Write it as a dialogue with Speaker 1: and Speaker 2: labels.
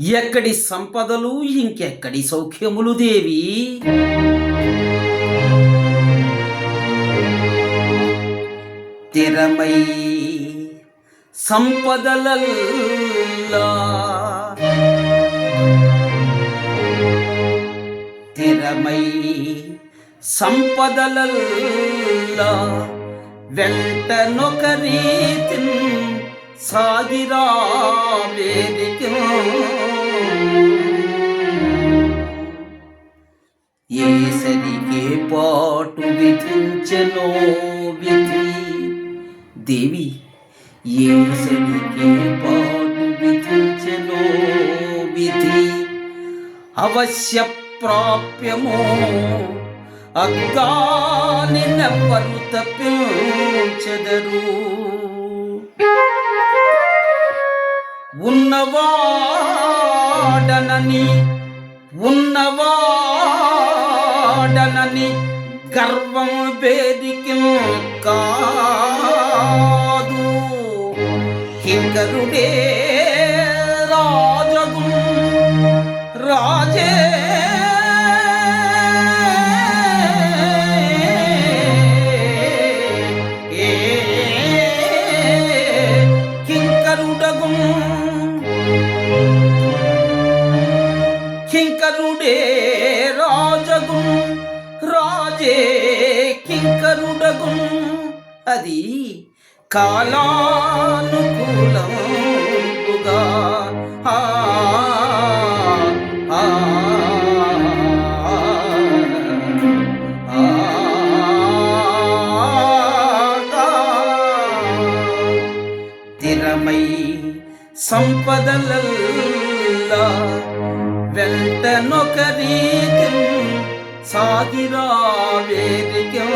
Speaker 1: ఎక్కడి సంపదలు ఇంకెక్కడి సౌఖ్యములు దేవి? తిరమై సంపదలల్లా. తిరమై సంపదలల్లా. వెంట నొక రీతి ఏసరికి పాటు విధించనో విధి. దేవి ఏసరికి పాటు విధించనో విధి. అవశ్య ప్రాప్యమో అగ్గాని నెవ్వరు తప్పించెదరు. ఉన్నవాడనని ఉన్నవా కాని గర్వం వేదిక కాదు. కింకరుడే రాజగు రాజే. కింకరుడగు. రాజే కింకరుడగు అది కాలానుకూలముగా ఆ, ఆ, ఆ, తిరమై సంపదలల్లా వెంట నొక सादिरा वेदिका